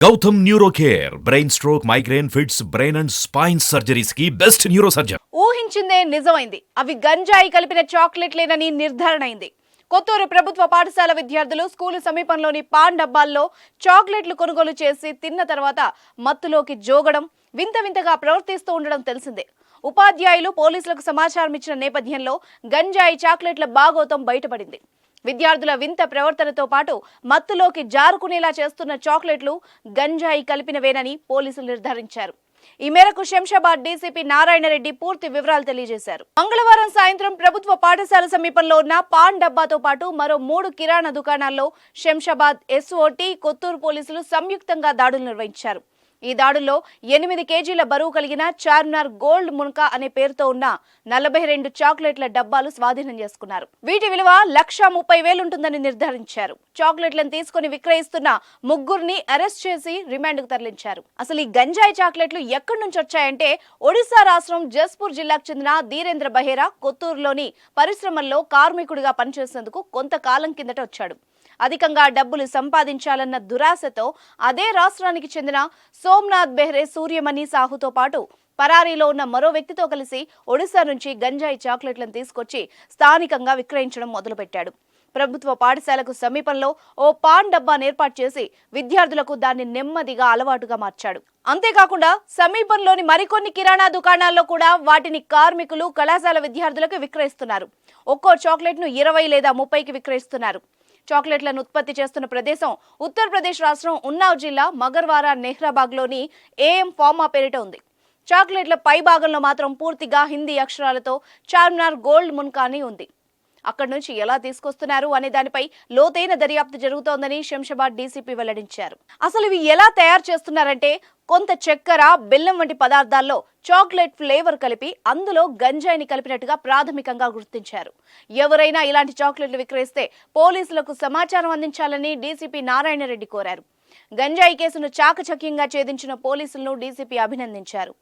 Gautam neuro care brain stroke migraine fits brain and spine సర్జరీస్కి best neuro surgeon ఊహించిందే నిజమైంది. అవి గంజాయి కలిపిన చాక్లెట్లేనని నిర్ధారణ అయింది. కొత్తూరు ప్రభుత్వ పాఠశాల విద్యార్థులు స్కూలు సమీపంలోని పాన్ డబ్బాల్లో చాక్లెట్లు కొనుగోలు చేసి తిన్న తర్వాత మత్తులోకి జోగడం వింత వింతగా ప్రవర్తిస్తూ ఉండడం తెలిసిందే. ఉపాధ్యాయులు పోలీసులకు సమాచారం ఇచ్చిన నేపథ్యంలో గంజాయి చాక్లెట్ల బాగోతం బయటపడింది. విద్యార్థుల వింత ప్రవర్తనతో పాటు మత్తులోకి జారుకునేలా చేస్తున్న చాక్లెట్లు గంజాయి కలిపినవేనని పోలీసులు నిర్ధారించారు. ఈ మేరకు శంషాబాద్ డీసీపీ నారాయణరెడ్డి పూర్తి వివరాలు తెలియజేశారు. మంగళవారం సాయంత్రం ప్రభుత్వ పాఠశాల సమీపంలో ఉన్న పాన్ డబ్బాతో పాటు మరో మూడు కిరాణా దుకాణాల్లో శంషాబాద్ ఎస్ఓటి కొత్తూరు పోలీసులు సంయుక్తంగా దాడులు నిర్వహించారు. ఈ దాడుల్లో ఎనిమిది కేజీల బరువు కలిగిన చార్మినార్ గోల్డ్ మునక అనే పేరుతో ఉన్న నలభై రెండు చాక్లెట్ల డబ్బాలు స్వాధీనం చేసుకున్నారు. వీటి విలువ లక్ష ముప్పై వేలుంటుందని నిర్ధారించారు. చాక్లెట్లను తీసుకుని విక్రయిస్తున్న ముగ్గురిని అరెస్ట్ చేసి రిమాండ్కు తరలించారు. అసలు ఈ గంజాయి చాక్లెట్లు ఎక్కడి నుంచి వచ్చాయంటే ఒడిశా రాష్ట్రం జస్పూర్ జిల్లాకు చెందిన ధీరేంద్ర బహేరా కొత్తూరులోని పరిశ్రమల్లో కార్మికుడిగా పనిచేసేందుకు కొంతకాలం కిందట వచ్చాడు. అధికంగా డబ్బులు సంపాదించాలన్న దురాశతో అదే రాష్ట్రానికి చెందిన సోమ్నాథ్ బెహ్రే సూర్యమణి సాహుతో పాటు పరారీలో ఉన్న మరో వ్యక్తితో కలిసి ఒడిశా నుంచి గంజాయి చాక్లెట్లను తీసుకొచ్చి స్థానికంగా విక్రయించడం మొదలుపెట్టాడు. ప్రభుత్వ పాఠశాలకు సమీపంలో ఓ పాన్ డబ్బాను ఏర్పాటు చేసి విద్యార్థులకు దాన్ని నెమ్మదిగా అలవాటుగా మార్చాడు. అంతేకాకుండా సమీపంలోని మరికొన్ని కిరాణా దుకాణాల్లో కూడా వాటిని కార్మికులు కళాశాల విద్యార్థులకు విక్రయిస్తున్నారు. ఒక్కో చాక్లెట్ను ఇరవై లేదా ముప్పైకి విక్రయిస్తున్నారు. చాక్లెట్లను ఉత్పత్తి చేస్తున్న ప్రదేశం ఉత్తరప్రదేశ్ రాష్ట్రం ఉన్నావ్ జిల్లా మగర్వారా నెహ్రాబాగ్లోని ఏఎం ఫార్మా పేరిట ఉంది. చాక్లెట్ల పై భాగంలో మాత్రం పూర్తిగా హిందీ అక్షరాలతో చార్మినార్ గోల్డ్ మున్కాని ఉంది. అక్కడి నుంచి ఎలా తీసుకొస్తున్నారు అనే దానిపై లోతైన దర్యాప్తు జరుగుతోందని శంషాబాద్ డీసీపీ వెల్లడించారు. అసలు ఇవి ఎలా తయారు చేస్తున్నారంటే కొంత చక్కెర బెల్లం వంటి పదార్థాల్లో చాక్లెట్ ఫ్లేవర్ కలిపి అందులో గంజాయిని కలిపినట్టుగా ప్రాథమికంగా గుర్తించారు. ఎవరైనా ఇలాంటి చాక్లెట్లు విక్రయిస్తే పోలీసులకు సమాచారం అందించాలని డీసీపీ నారాయణరెడ్డి కోరారు. గంజాయి కేసును చాకచక్యంగా ఛేదించిన పోలీసులను డీసీపీ అభినందించారు.